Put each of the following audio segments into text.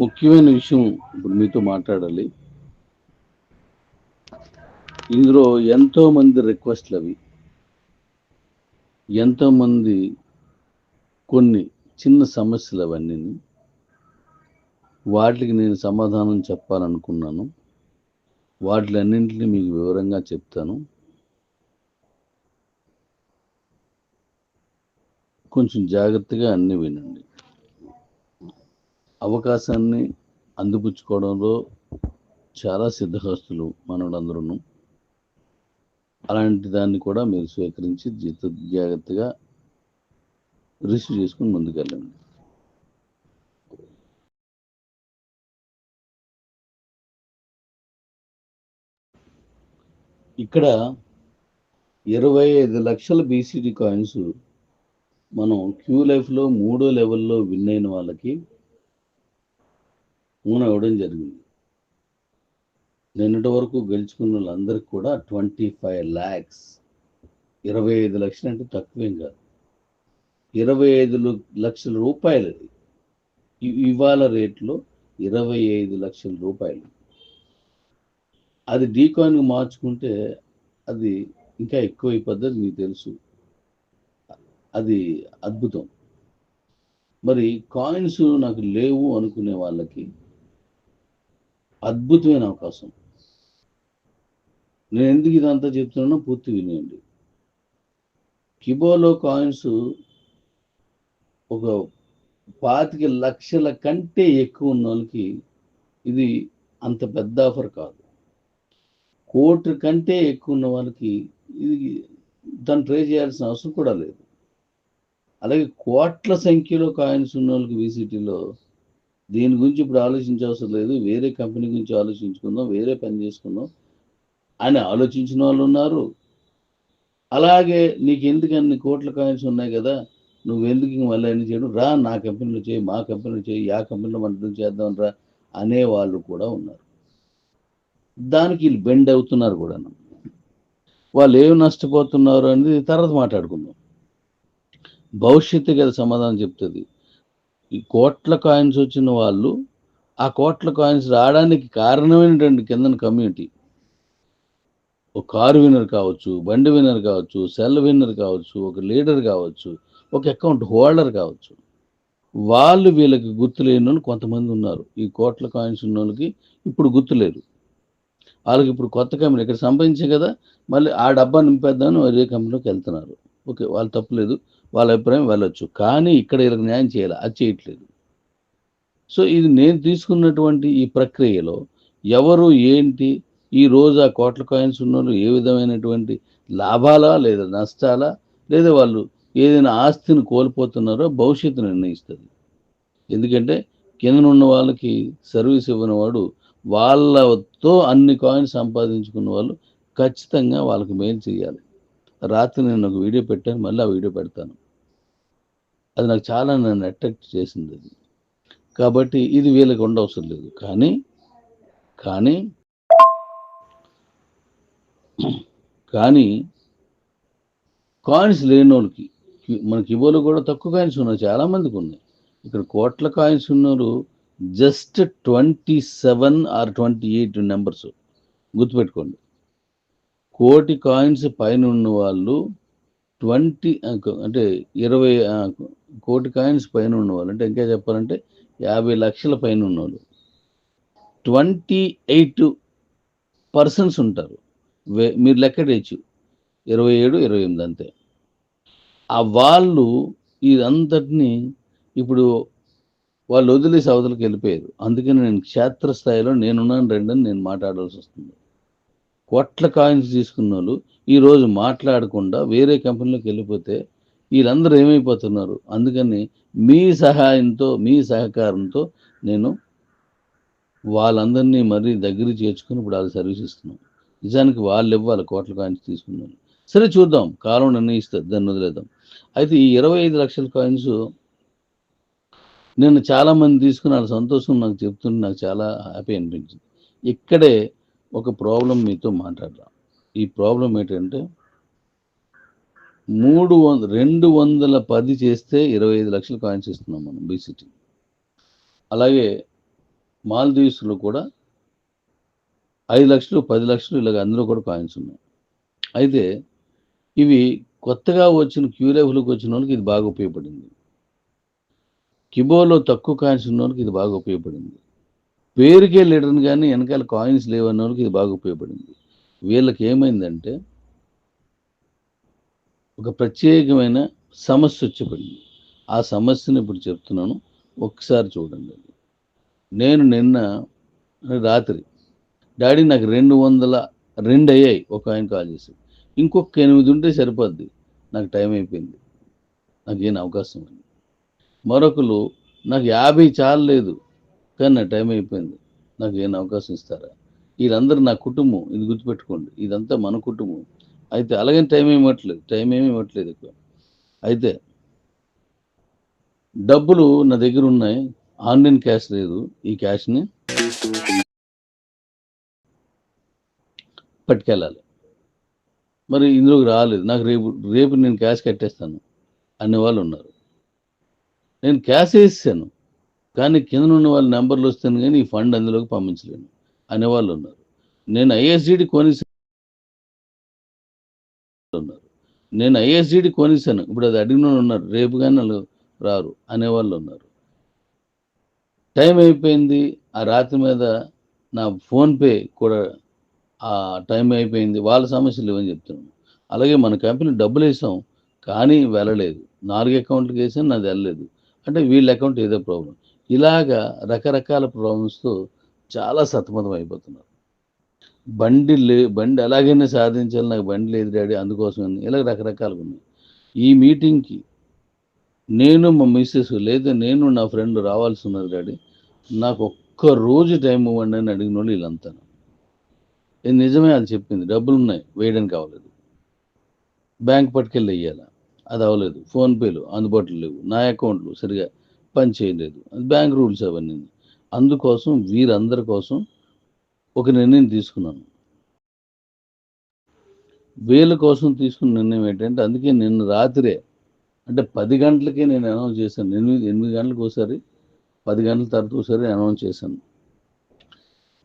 ముఖ్యమైన విషయం ఇప్పుడు మీతో మాట్లాడాలి. ఇందులో ఎంతో మంది రిక్వెస్ట్లు అవి ఎంతోమంది కొన్ని చిన్న సమస్యలు అవన్నీ. వాటికి నేను సమాధానం చెప్పాలనుకున్నాను. వాటిలన్నింటినీ మీకు వివరంగా చెప్తాను. కొంచెం జాగ్రత్తగా అన్ని వినండి. అవకాశాన్ని అందిపుచ్చుకోవడంలో చాలా సిద్ధహస్తులు మనోడందరూ అలాంటి దాన్ని కూడా మీరు స్వీకరించి జీత జాగ్రత్తగా రిసీవ్ చేసుకుని ముందుకెళ్ళండి. ఇక్కడ ఇరవై ఐదు లక్షల బీసీడీ కాయిన్స్ మనం క్యూ లైఫ్లో మూడో లెవెల్లో విన్ అయిన వాళ్ళకి మూన ఇవ్వడం జరిగింది. నిన్నటి వరకు గెలుచుకున్న వాళ్ళందరికీ కూడా ట్వంటీ ఫైవ్ ల్యాక్స్. ఇరవై ఐదు లక్షలు అంటే తక్కువేం కాదు. ఇరవై ఐదు లక్షల రూపాయలు అది. ఇవాళ రేట్లో ఇరవై ఐదు లక్షల రూపాయలు. అది డీకాయిన్కి మార్చుకుంటే అది ఇంకా ఎక్కువ అయిపోద్ది మీకు తెలుసు. అది అద్భుతం. మరి కాయిన్స్ నాకు లేవు అనుకునే వాళ్ళకి అద్భుతమైన అవకాశం. నేను ఎందుకు ఇదంతా చెప్తున్నానో పూర్తి వినేయండి కిబోలో కాయిన్స్ ఒక పాతిక లక్షల కంటే ఎక్కువ ఉన్న వాళ్ళకి ఇది అంత పెద్ద ఆఫర్ కాదు. కోటి కంటే ఎక్కువ ఉన్న వాళ్ళకి ఇది దాన్ని ట్రై చేయాల్సిన అవసరం కూడా లేదు. అలాగే కోట్ల సంఖ్యలో కాయిన్స్ ఉన్న వాళ్ళకి వీసీటీలో దీని గురించి ఇప్పుడు ఆలోచించవసరం లేదు. వేరే కంపెనీ గురించి ఆలోచించుకుందాం వేరే పని చేసుకుందాం అని ఆలోచించిన వాళ్ళు ఉన్నారు. అలాగే నీకు ఎందుకు అన్ని కోట్ల కాయిన్స్ ఉన్నాయి కదా నువ్వు ఎందుకు మళ్ళీ అన్ని చేయడం? రా నా కంపెనీలో చేయి మా కంపెనీలో చేయి యా కంపెనీలో మనం చేద్దాం రా అనే వాళ్ళు కూడా ఉన్నారు. దానికి వీళ్ళు బెండ్ అవుతున్నారు కూడా. వాళ్ళు ఏమి నష్టపోతున్నారు అనేది తర్వాత మాట్లాడుకుందాం. భవిష్యత్తు కదా సమాధానం చెప్తుంది. ఈ కోట్ల కాయిన్స్ వచ్చిన వాళ్ళు ఆ కోట్ల కాయిన్స్ రావడానికి కారణమైనటువంటి కింద కమ్యూనిటీ? ఒక కారు విన్నర్ కావచ్చు బండి విన్నర్ కావచ్చు సెల్ విన్నర్ కావచ్చు ఒక లీడర్ కావచ్చు ఒక అకౌంట్ హోల్డర్ కావచ్చు. వాళ్ళు వీళ్ళకి గుర్తులేని వాళ్ళు కొంతమంది ఉన్నారు. ఈ కోట్ల కాయిన్స్ ఉన్న వాళ్ళకి ఇప్పుడు గుర్తులేరు వాళ్ళకి ఇప్పుడు కొత్త కంపెనీ ఇక్కడ సంపాదించే కదా మళ్ళీ ఆ డబ్బా నింపేద్దామని అదే కంపెనీలోకి వెళ్తున్నారు. ఓకే వాళ్ళు తప్పులేదు వాళ్ళ అభిప్రాయం వెళ్ళొచ్చు. కానీ ఇక్కడ వీళ్ళకి న్యాయం చేయాలి. అది చేయట్లేదు. సో ఇది నేను తీసుకున్నటువంటి ఈ ప్రక్రియలో ఎవరు ఏంటి ఈ రోజు ఆ కోట్ల కాయిన్స్ ఉన్నోళ్ళు ఏ విధమైనటువంటి లాభాలా లేదా నష్టాలా లేదా వాళ్ళు ఏదైనా ఆస్తిని కోల్పోతున్నారో భవిష్యత్తు నిర్ణయిస్తుంది. ఎందుకంటే కింద ఉన్న వాళ్ళకి సర్వీస్ ఇవ్వని వాడు వాళ్ళతో అన్ని కాయిన్స్ సంపాదించుకున్న వాళ్ళు ఖచ్చితంగా వాళ్ళకి మెయిల్ చేయాలి. రాత్రి నేను ఒక వీడియో పెట్టాను మళ్ళీ ఆ వీడియో పెడతాను. అది నాకు చాలా నన్ను అట్రాక్ట్ చేసింది అది. కాబట్టి ఇది వీళ్ళకి ఉండవసరం లేదు. కానీ కానీ కానీ కాయిన్స్ లేని వాళ్ళకి మనకి ఇవ్వలు కూడా తక్కువ కాయిన్స్ ఉన్నాయి. చాలా మందికి ఉన్నాయి. ఇక్కడ కోట్ల కాయిన్స్ ఉన్నారు just twenty seven or twenty eight numbers గుర్తుపెట్టుకోండి. కోటి కాయిన్స్ పైన ఉన్న వాళ్ళు ట్వంటీ అంటే ఇరవై కోటి కాయిన్స్ పైన ఉన్నవాళ్ళు. అంటే ఇంకా చెప్పాలంటే యాభై లక్షల పైన ఉన్నవాళ్ళు. ట్వంటీ ఎయిట్ పర్సన్స్ ఉంటారు. వే మీరు లెక్కడేయచ్చు ఇరవై ఏడు ఇరవై ఎనిమిది అంతే. ఆ వాళ్ళు ఇదంతటిని ఇప్పుడు వాళ్ళు వదిలేసి అవతలకి వెళ్ళిపోయారు. అందుకని నేను క్షేత్రస్థాయిలో నేనున్నాను రెండని నేను మాట్లాడాల్సి వస్తుంది. కోట్ల కాయిన్స్ తీసుకున్న వాళ్ళు ఈరోజు మాట్లాడకుండా వేరే కంపెనీలోకి వెళ్ళిపోతే వీళ్ళందరూ ఏమైపోతున్నారు? అందుకని మీ సహాయంతో మీ సహకారంతో నేను వాళ్ళందరినీ మరీ దగ్గర చేర్చుకుని ఇప్పుడు వాళ్ళు సర్వీస్ ఇస్తున్నాం. నిజానికి వాళ్ళు ఇవ్వాలి కోట్ల కాయిన్స్ తీసుకున్నాను సరే చూద్దాం. కాలం నిర్ణయిస్తుంది దాన్ని వదిలేద్దాం. అయితే ఈ ఇరవై ఐదు లక్షల కాయిన్స్ నేను చాలా మంది తీసుకుని వాళ్ళ సంతోషం నాకు చెప్తుంటే నాకు చాలా హ్యాపీ అనిపించింది. ఇక్కడే ఒక ప్రాబ్లం మీతో మాట్లాడదాం. ఈ ప్రాబ్లం ఏంటంటే మూడు వంద రెండు వందల పది చేస్తే ఇరవై ఐదు లక్షలు కాయిన్స్ ఇస్తున్నాం మనం బీసీటీ. అలాగే మాల్దీవ్స్లో కూడా ఐదు లక్షలు పది లక్షలు ఇలాగ అందులో కూడా కాయిన్స్ ఉన్నాయి. అయితే ఇవి కొత్తగా వచ్చిన క్యూ వచ్చిన వాళ్ళకి ఇది బాగా ఉపయోగపడింది. కిబోలో తక్కువ కాయిన్స్ ఉన్న వాళ్ళకి ఇది బాగా ఉపయోగపడింది. పేరుకే లీడర్ని కానీ వెనకాల కాయిన్స్ లేవన్న వాళ్ళకి ఇది బాగా ఉపయోగపడింది. వీళ్ళకి ఏమైందంటే ఒక ప్రత్యేకమైన సమస్య వచ్చిపడింది. ఆ సమస్యను ఇప్పుడు చెప్తున్నాను. ఒకసారి చూడండి నేను నిన్న రాత్రి డాడీ నాకు రెండు వందల రెండు అయ్యాయి ఒక ఆయన కాల్ చేసి. ఇంకొక ఎనిమిది ఉంటే సరిపోద్ది. నాకు టైం అయిపోయింది. నాకు ఏం అవకాశం ఉంది మరొకరు నాకు యాభై చాలు లేదు. కానీ నా టైం అయిపోయింది. నాకు ఏం అవకాశం ఇస్తారా? వీళ్ళందరూ నా కుటుంబం. ఇది గుర్తుపెట్టుకోండి. ఇదంతా మన కుటుంబం. అయితే అలాగే టైం ఇవ్వట్లేదు. టైం ఏమి ఇవ్వట్లేదు ఎక్కువ. అయితే డబ్బులు నా దగ్గర ఉన్నాయి. ఆన్లైన్ క్యాష్ లేదు. ఈ క్యాష్ని పట్టుకెళ్ళాలి. మరి ఇందులోకి రాలేదు. నాకు రేపు రేపు నేను క్యాష్ కట్టేస్తాను. అనే వాళ్ళు ఉన్నారు. నేను క్యాష్ వేసాను కానీ కింద ఉన్న వాళ్ళ నెంబర్లు వస్తాను కానీ ఈ ఫండ్ అందులోకి పంపించలేను. అనేవాళ్ళు ఉన్నారు. నేను ఐఎస్డిడి కొనిసాను ఉన్నారు. నేను ఐఎస్డిడి కొనిసాను. ఇప్పుడు అది అడిగిన ఉన్నారు. రేపు కానీ వాళ్ళు రారు అనేవాళ్ళు ఉన్నారు. టైం అయిపోయింది. ఆ రాత్రి మీద నా ఫోన్పే కూడా ఆ టైం అయిపోయింది. వాళ్ళ సమస్యలు లేవని చెప్తున్నాను. అలాగే మన కంపెనీ డబ్బులు వేసాం. కానీ వెళ్ళలేదు. నాలుగు అకౌంట్లకు వేసాను. నాది వెళ్ళలేదు. అంటే వీళ్ళ అకౌంట్ ఏదో ప్రాబ్లం. ఇలాగా రకరకాల ప్రాబ్లమ్స్తో చాలా సతమతం అయిపోతున్నారు బండి లే బండి ఎలాగైనా సాధించాలి నాకు బండి లేదు డాడీ అందుకోసం ఇలా రకరకాలుగా ఉన్నాయి. ఈ మీటింగ్కి నేను మా మిస్సెస్ లేదా నేను నా ఫ్రెండ్ రావాల్సి ఉన్నది డాడీ నాకు ఒక్క రోజు టైం ఇవ్వండి అని అడిగిన వాళ్ళు వీళ్ళంతా. ఇది నిజమే అది చెప్పింది. డబ్బులు ఉన్నాయి వేయడానికి అవ్వలేదు. బ్యాంక్ పట్టుకెళ్ళి వేయాలా అది అవ్వలేదు. ఫోన్పేలు అందుబాటులో లేవు. నా అకౌంట్లు సరిగా పని చేయలేదు. బ్యాంక్ రూల్స్ అవన్నీ. అందుకోసం వీరందరి కోసం ఒక నిర్ణయం తీసుకున్నాను. వీళ్ళ కోసం తీసుకున్న నిర్ణయం ఏంటంటే అందుకే నిన్న రాత్రే అంటే పది గంటలకే నేను అనౌన్స్ చేశాను. ఎనిమిది ఎనిమిది గంటలకు ఒకసారి పది గంటల తర్వాత ఒకసారి అనౌన్స్ చేశాను.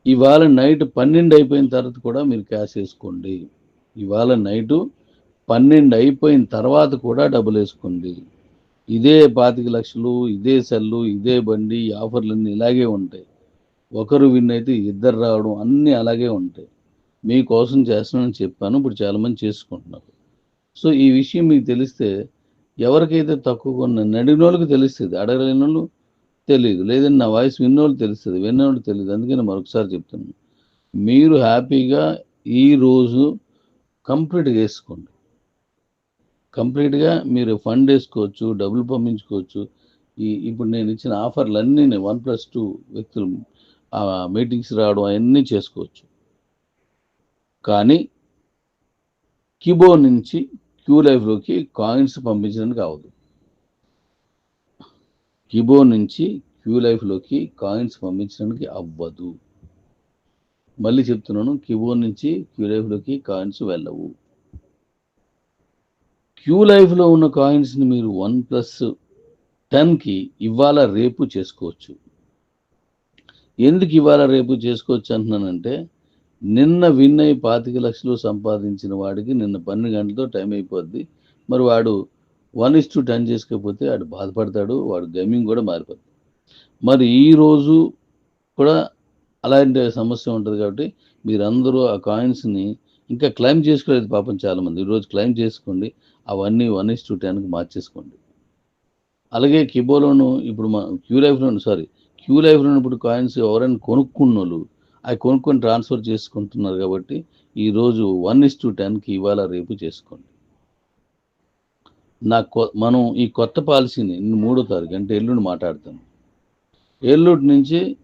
ఇవాళ నైట్ పన్నెండు అయిపోయిన తర్వాత కూడా మీరు క్యాష్ వేసుకోండి. ఇవాళ నైటు పన్నెండు అయిపోయిన తర్వాత కూడా డబ్బులు వేసుకోండి. ఇదే పాతిక లక్షలు ఇదే సెల్లు ఇదే బండి ఆఫర్లన్నీ ఇలాగే ఉంటాయి. ఒకరు విన్ అయితే ఇద్దరు రావడం అన్నీ అలాగే ఉంటాయి. మీకోసం చేస్తున్నానని చెప్పాను. ఇప్పుడు చాలామంది చేసుకుంటున్నారు. సో ఈ విషయం మీకు తెలిస్తే ఎవరికైతే తక్కువ కొన్న నడినోళ్ళకి తెలుస్తుంది. అడగలేని వాళ్ళు తెలియదు లేదంటే నా వాయిస్ విన్నోళ్ళు తెలుస్తుంది. విన్నోళ్ళు తెలియదు అందుకని మరొకసారి చెప్తున్నాను. మీరు హ్యాపీగా ఈ రోజు కంప్లీట్గా వేసుకోండి. కంప్లీట్గా మీరు ఫండ్ వేసుకోవచ్చు డబ్బులు పంపించుకోవచ్చు. ఈ ఇప్పుడు నేను ఇచ్చిన ఆఫర్లు అన్నీ వన్ ప్లస్ టూ వ్యక్తులు మీటింగ్స్ రావడం అవన్నీ చేసుకోవచ్చు. కానీ కిబో నుంచి క్యూ లైఫ్లోకి కాయిన్స్ పంపించడానికి అవ్వదు. కిబో నుంచి క్యూ లైఫ్లోకి కాయిన్స్ పంపించడానికి అవ్వదు. మళ్ళీ చెప్తున్నాను కిబో నుంచి క్యూ లైఫ్లోకి కాయిన్స్ వెళ్ళవు. క్యూ లైఫ్లో ఉన్న కాయిన్స్ని మీరు వన్ ప్లస్ టెన్కి ఇవాళ రేపు చేసుకోవచ్చు. ఎందుకు ఇవాళ రేపు చేసుకోవచ్చు అంటున్నానంటే నిన్న విన్ అయి పాతిక లక్షలు సంపాదించిన వాడికి నిన్న పన్నెండు గంటలతో టైం అయిపోద్ది. మరి వాడు వన్ ఇస్ టు టెన్ చేసుకోకపోతే వాడు బాధపడతాడు వాడు గేమింగ్ కూడా మారిపోద్ది. మరి ఈ రోజు కూడా అలాంటి సమస్య ఉంటుంది కాబట్టి మీరందరూ ఆ కాయిన్స్ని ఇంకా క్లైమ్ చేసుకోలేదు పాపం చాలామంది. ఈరోజు క్లైమ్ చేసుకోండి. అవన్నీ వన్ ఇస్ టూ టెన్కి మార్చేసుకోండి. అలాగే కిబోలోను ఇప్పుడు మా క్యూ లైఫ్లోను సారీ క్యూ లైఫ్లో ఇప్పుడు కాయిన్స్ ఎవరైనా కొనుక్కున్నోళ్ళు అవి కొనుక్కొని ట్రాన్స్ఫర్ చేసుకుంటున్నారు కాబట్టి ఈరోజు వన్ ఇస్ టు టెన్కి ఇవాళ రేపు చేసుకోండి. నా కొ- మనం ఈ కొత్త పాలసీని మూడో తారీఖు అంటే ఎల్లుండి మాట్లాడతాను. ఎల్లుండి నుంచి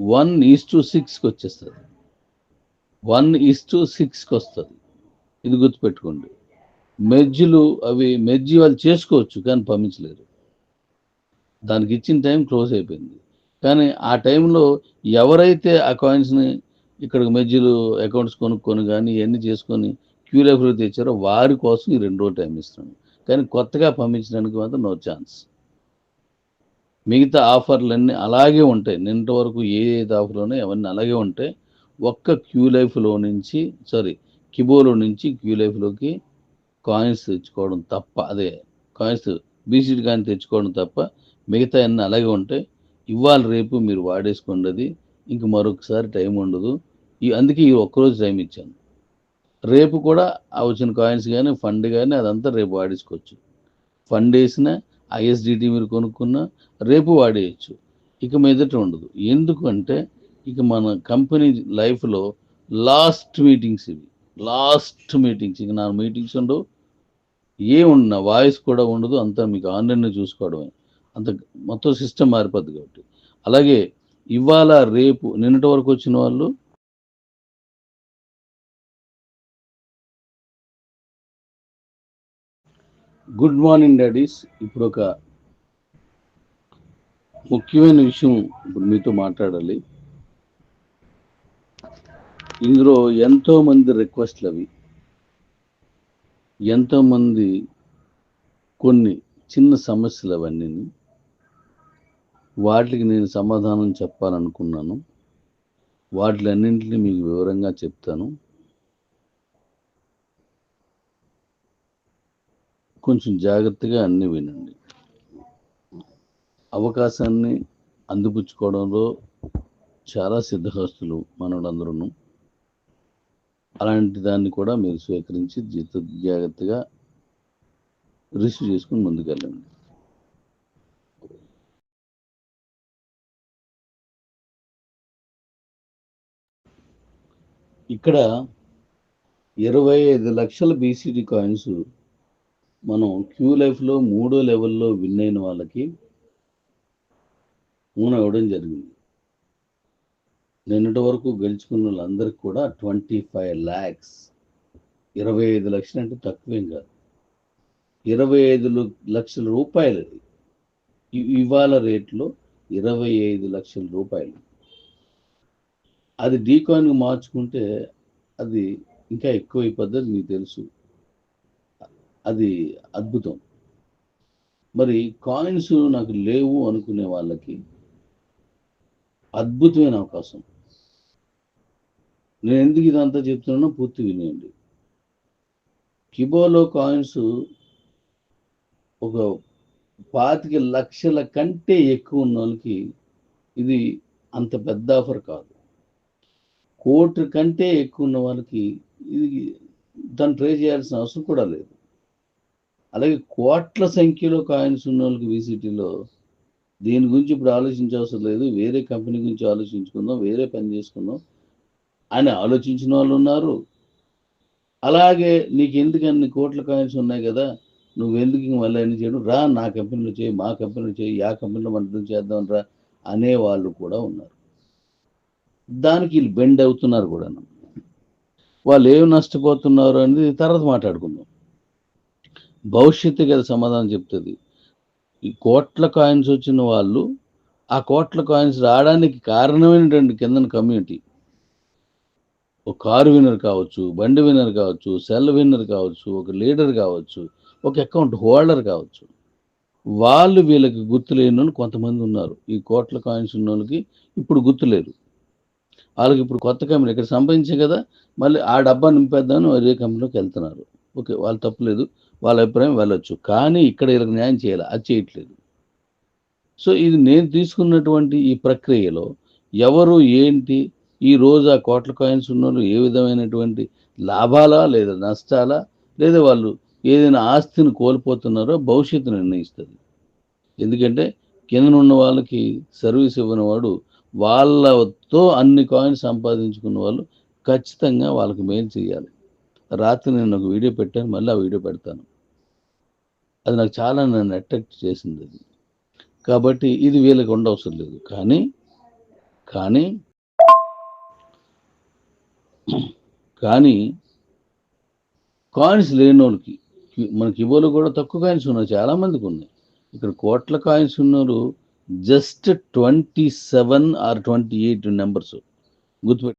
వన్ ఈస్ టు సిక్స్కి వచ్చేస్తుంది. వన్ ఈస్ టు సిక్స్కి వస్తుంది. ఇది గుర్తుపెట్టుకోండి. మెజ్జులు అవి మెజ్జి వాళ్ళు చేసుకోవచ్చు కానీ పంపించలేరు. దానికి ఇచ్చిన టైం క్లోజ్ అయిపోయింది. కానీ ఆ టైంలో ఎవరైతే ఆ కాయిన్స్ని ఇక్కడ మెజ్జులు అకౌంట్స్ కొనుక్కొని కానీ ఇవన్నీ చేసుకొని క్యూలైఫ్లో తెచ్చారో వారి కోసం ఈ రెండో టైం ఇస్తున్నాను కానీ కొత్తగా పంపించడానికి మాత్రం నో ఛాన్స్. మిగతా ఆఫర్లన్నీ అలాగే ఉంటాయి. నిన్నటి వరకు ఏ ఏది ఆఫర్లు ఉన్నాయో అవన్నీ అలాగే ఉంటాయి. ఒక్క క్యూ లైఫ్లో నుంచి సారీ కిబోలో నుంచి క్యూ లైఫ్లోకి కాయిన్స్ తెచ్చుకోవడం తప్ప అదే కాయిన్స్ బీసీడీ కానీ తెచ్చుకోవడం తప్ప మిగతా అన్నీ అలాగే ఉంటాయి ఇవాళ రేపు మీరు వాడేసుకోండి అది ఇంక మరొకసారి టైం ఉండదు. ఈ అందుకే ఈ ఒక్కరోజు టైం ఇచ్చాను. రేపు కూడా వచ్చిన కాయిన్స్ కానీ ఫండ్ కానీ అదంతా రేపు వాడేసుకోవచ్చు. ఫండ్ వేసిన ఐఎస్డిటి మీరు కొనుక్కున్న రేపు వాడేయచ్చు. ఇక మీదట ఉండదు. ఎందుకంటే ఇక మన కంపెనీ లైఫ్లో లాస్ట్ మీటింగ్స్ ఇవి. లాస్ట్ మీటింగ్స్ ఇక నా మీటింగ్స్ ఉండవు. ఏమున్న వాయిస్ కూడా ఉండదు అంతా మీకు ఆన్లైన్లో చూసుకోవడమే. అంత మొత్తం సిస్టమ్ మారిపోద్ది కాబట్టి. అలాగే ఇవాళ రేపు నిన్నటి వరకు వచ్చిన వాళ్ళు గుడ్ మార్నింగ్ డాడీస్. ఇప్పుడు ఒక ముఖ్యమైన విషయం ఇప్పుడు మీతో మాట్లాడాలి. ఇందులో ఎంతో మంది రిక్వెస్ట్లు అవి. ఎంతోమంది కొన్ని చిన్న సమస్యలు అవన్నీ వాటికి నేను సమాధానం చెప్పాలనుకున్నాను. వాటిలన్నింటినీ మీకు వివరంగా చెప్తాను. కొంచెం జాగ్రత్తగా అన్నీ వినండి. అవకాశాన్ని అందిపుచ్చుకోవడంలో చాలా సిద్ధహస్తులు మనోళ్ళందరూ అలాంటి దాన్ని కూడా మీరు స్వీకరించి జీత జాగ్రత్తగా రిసీవ్ చేసుకుని ముందుకెళ్ళండి. ఇక్కడ ఇరవై ఐదు లక్షల బీసీడీ కాయిన్స్ మనం క్యూ లైఫ్లో మూడో లెవెల్లో విన్ అయిన వాళ్ళకి మూన ఇవ్వడం జరిగింది. నిన్నటి వరకు గెలుచుకున్న వాళ్ళందరికీ కూడా ట్వంటీ ఫైవ్ ల్యాక్స్ ఇరవై ఐదు లక్షలు అంటే తక్కువేం కాదు. ఇరవై ఐదు లక్షల రూపాయలు ఇవాళ రేట్లో ఇరవై ఐదు లక్షల రూపాయలు. అది డీకాయిన్ మార్చుకుంటే అది ఇంకా ఎక్కువ అయిపోద్ది మీకు తెలుసు. అది అద్భుతం. మరి కాయిన్స్ నాకు లేవు అనుకునే వాళ్ళకి అద్భుతమైన అవకాశం. నేను ఎందుకు ఇదంతా చెప్తున్నానో పూర్తి వినేయండి. కిబోలో కాయిన్స్ ఒక పాతిక లక్షల కంటే ఎక్కువ ఉన్న వాళ్ళకి ఇది అంత పెద్ద ఆఫర్ కాదు. కోటి కంటే ఎక్కువ ఉన్న వాళ్ళకి ఇది దాన్ని ట్రై చేయాల్సిన అవసరం కూడా లేదు. అలాగే కోట్ల సంఖ్యలో కాయిన్స్ ఉన్న వాళ్ళకి వీసీటీలో దీని గురించి ఇప్పుడు ఆలోచించవసరం లేదు. వేరే కంపెనీ గురించి ఆలోచించుకుందాం వేరే పని చేసుకుందాం. అని ఆలోచించిన వాళ్ళు ఉన్నారు. అలాగే నీకు ఎందుకు అన్ని కోట్ల కాయిన్స్ ఉన్నాయి కదా? నువ్వు ఎందుకు ఇంక మళ్ళీ అన్ని చేయడం? రా నా కంపెనీలో చేయి మా కంపెనీలో చేయి ఆ కంపెనీలో మనం చేద్దాం రా అనే వాళ్ళు కూడా ఉన్నారు. దానికి వీళ్ళు బెండ్ అవుతున్నారు కూడా. వాళ్ళు ఏం నష్టపోతున్నారు అనేది తర్వాత మాట్లాడుకుందాం. భవిష్యత్తు కదా సమాధానం చెప్తుంది. ఈ కోట్ల కాయిన్స్ వచ్చిన వాళ్ళు ఆ కోట్ల కాయిన్స్ రావడానికి కారణమైనటువంటి కిందన కమ్యూనిటీ ఒక కారు విన్నర్ కావచ్చు బండి విన్నర్ కావచ్చు సెల్ విన్నర్ కావచ్చు ఒక లీడర్ కావచ్చు ఒక అకౌంట్ హోల్డర్ కావచ్చు. వాళ్ళు వీళ్ళకి గుర్తులేని వాళ్ళు కొంతమంది ఉన్నారు. ఈ కోట్ల కాయిన్స్ ఉన్న వాళ్ళకి ఇప్పుడు గుర్తు లేరు వాళ్ళకి ఇప్పుడు కొత్త కంపెనీ ఇక్కడ సంపాదించే కదా మళ్ళీ ఆ డబ్బా నింపేద్దామని అదే కంపెనీలోకి వెళ్తున్నారు. ఓకే వాళ్ళు తప్పులేదు వాళ్ళ అభిప్రాయం వెళ్ళొచ్చు. కానీ ఇక్కడ వీళ్ళకి న్యాయం చేయాలి? అది చేయట్లేదు. సో ఇది నేను తీసుకున్నటువంటి ఈ ప్రక్రియలో ఎవరు ఏంటి ఈ రోజు ఆ కోట్ల కాయిన్స్ ఉన్నోళ్ళు ఏ విధమైనటువంటి లాభాలా లేదా నష్టాలా? లేదా వాళ్ళు ఏదైనా ఆస్తిని కోల్పోతున్నారో భవిష్యత్తు నిర్ణయిస్తుంది. ఎందుకంటే కింద ఉన్న వాళ్ళకి సర్వీస్ ఇవ్వని వాడు వాళ్ళతో అన్ని కాయిన్స్ సంపాదించుకున్న వాళ్ళు ఖచ్చితంగా వాళ్ళకి మెయిల్ చేయాలి. రాత్రి నేను ఒక వీడియో పెట్టాను మళ్ళీ ఆ వీడియో పెడతాను. అది నాకు చాలా నన్ను అట్రాక్ట్ చేసింది అది. కాబట్టి ఇది వీళ్ళకి ఉండవసరం లేదు. కానీ కానీ కానీ కాయిన్స్ లేని వాళ్ళకి మనకి ఇవ్వలు కూడా తక్కువ కాయిన్స్ ఉన్నాయి చాలా మందికి ఉన్నాయి. ఇక్కడ కోట్ల కాయిన్స్ ఉన్నారు just twenty seven or twenty eight numbers. గుర్తుపెట్టి